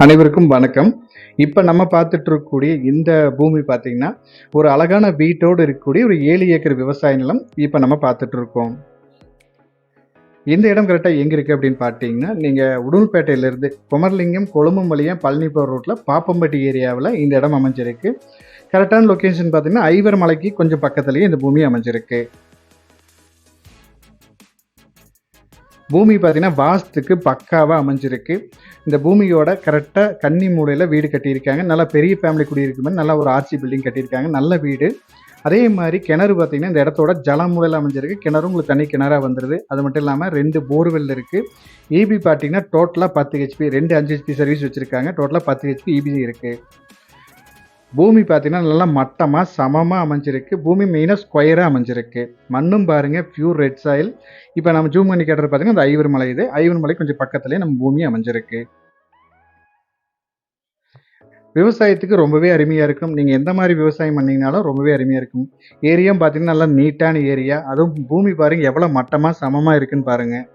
அனைவருக்கும் வணக்கம். இப்போ நம்ம பார்த்துட்டு இருக்கக்கூடிய இந்த பூமி பார்த்தீங்கன்னா ஒரு அழகான வீட்டோடு இருக்கக்கூடிய ஒரு ஏழு ஏக்கர் விவசாய நிலம் இப்போ நம்ம பார்த்துட்டு இருக்கோம் இந்த இடம் கரெக்டாக எங்கே இருக்குது அப்படின்னு பார்த்தீங்கன்னா நீங்கள் உடுமல்பேட்டையிலேருந்து குமரலிங்கம் கொழும்பு பழனி போகிற ரோட்டில் பாப்பம்பட்டி ஏரியாவில் இந்த இடம் அமைஞ்சிருக்கு. கரெக்டான லொக்கேஷன் பார்த்தீங்கன்னா ஐவர் மலைக்கு கொஞ்சம் பக்கத்துலேயே இந்த பூமி அமைஞ்சிருக்கு. பூமி பார்த்தீங்கன்னா வாஸ்துக்கு பக்காவாக அமைஞ்சிருக்கு. இந்த பூமியோட கரெக்டாக கன்னி மூலையில் வீடு கட்டியிருக்காங்க. நல்லா பெரிய ஃபேமிலி குடியிருக்கும் மாதிரி நல்லா ஒரு ஆர்சி பில்டிங் கட்டியிருக்காங்க. நல்ல வீடு. அதே மாதிரி கிணறு பார்த்தீங்கன்னா இந்த இடத்தோட ஜல மூலையில் அமைஞ்சிருக்கு. கிணறு உங்களுக்கு தனி கிணறாக வந்துடுது அது மட்டும் இல்லாமல் ரெண்டு போர்வெல் இருக்குது இபி பார்த்தீங்கன்னா டோட்டலாக பத்து ஹெச்பி ரெண்டு அஞ்சு ஹெச்பி சர்வீஸ் வச்சுருக்காங்க. டோட்டலாக பத்து ஹெச்பி இபி இருக்குது பூமி பார்த்தீங்கன்னா நல்லா மட்டமாக சமமாக அமைஞ்சிருக்கு. பூமி மெயினாக ஸ்கொயராக அமைஞ்சிருக்கு. மண்ணும் பாருங்கள் பியூர் ரெட் சாயில் இப்போ நம்ம ஜூம் பண்ணி கேட்டது பார்த்தீங்கன்னா அந்த ஐவர் மலை இது. ஐவர் மலை கொஞ்சம் பக்கத்துலேயே நம்ம பூமி அமைஞ்சிருக்கு. விவசாயத்துக்கு ரொம்பவே அருமையாக இருக்கும். நீங்கள் எந்த மாதிரி விவசாயம் பண்ணிங்கனாலும் ரொம்பவே அருமையாக இருக்கும். ஏரியாவும் பார்த்தீங்கன்னா நல்லா நீட்டான ஏரியா அதுவும் பூமி பாருங்கள் எவ்வளோ மட்டமாக சமமாக இருக்குன்னு பாருங்கள்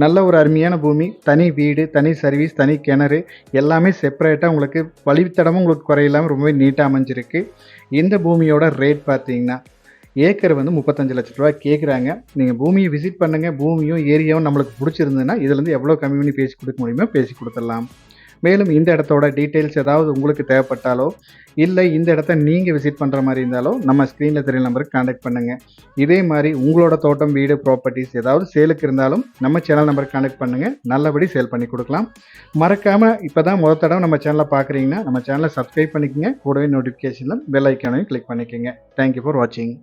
நல்ல ஒரு அருமையான பூமி தனி வீடு தனி சர்வீஸ் தனி கிணறு எல்லாமே செப்பரேட்டாக உங்களுக்கு வழித்தடமும் உங்களுக்கு குறையில்லாமல் ரொம்பவே நீட்டாக அமைஞ்சிருக்கு. இந்த பூமியோட ரேட் பார்த்தீங்கன்னா ஏக்கர் வந்து முப்பத்தஞ்சு லட்ச ரூபா கேட்குறாங்க நீங்கள் பூமியை விசிட் பண்ணுங்கள் பூமியும் ஏரியாவும் நம்மளுக்கு பிடிச்சிருந்ததுன்னா இதுலேருந்து எவ்வளோ கம்மி பண்ணி பேசி கொடுக்க முடியுமோ பேசி கொடுத்துடலாம். மேலும் இந்த இடத்தோட டீட்டெயில்ஸ் ஏதாவது உங்களுக்கு தேவைப்பட்டாலோ இல்லை இந்த இடத்த நீங்கள் விசிட் பண்ணுற மாதிரி இருந்தாலோ நம்ம ஸ்க்ரீனில் தெரிய நம்பருக்கு காண்டாக்ட் பண்ணுங்கள் இதே மாதிரி உங்களோட தோட்டம் வீடு ப்ராப்பர்ட்டிஸ் ஏதாவது சேலுக்கு இருந்தாலும் நம்ம சேனல் நம்பருக்கு காண்டாக்ட் பண்ணுங்கள் நல்லபடி சேல் பண்ணி கொடுக்கலாம். மறக்காமல் இப்போ தான் முதல் தடவை நம்ம சேனலை பார்க்குறீங்கன்னா நம்ம சேனலை சப்ஸ்கிரைப் பண்ணிக்கோங்க. கூடவே நோட்டிஃபிகேஷனில் பெல் ஐக்கானையும் கிளிக் பண்ணிக்கோங்க. தேங்க்யூ ஃபார் வாட்சிங்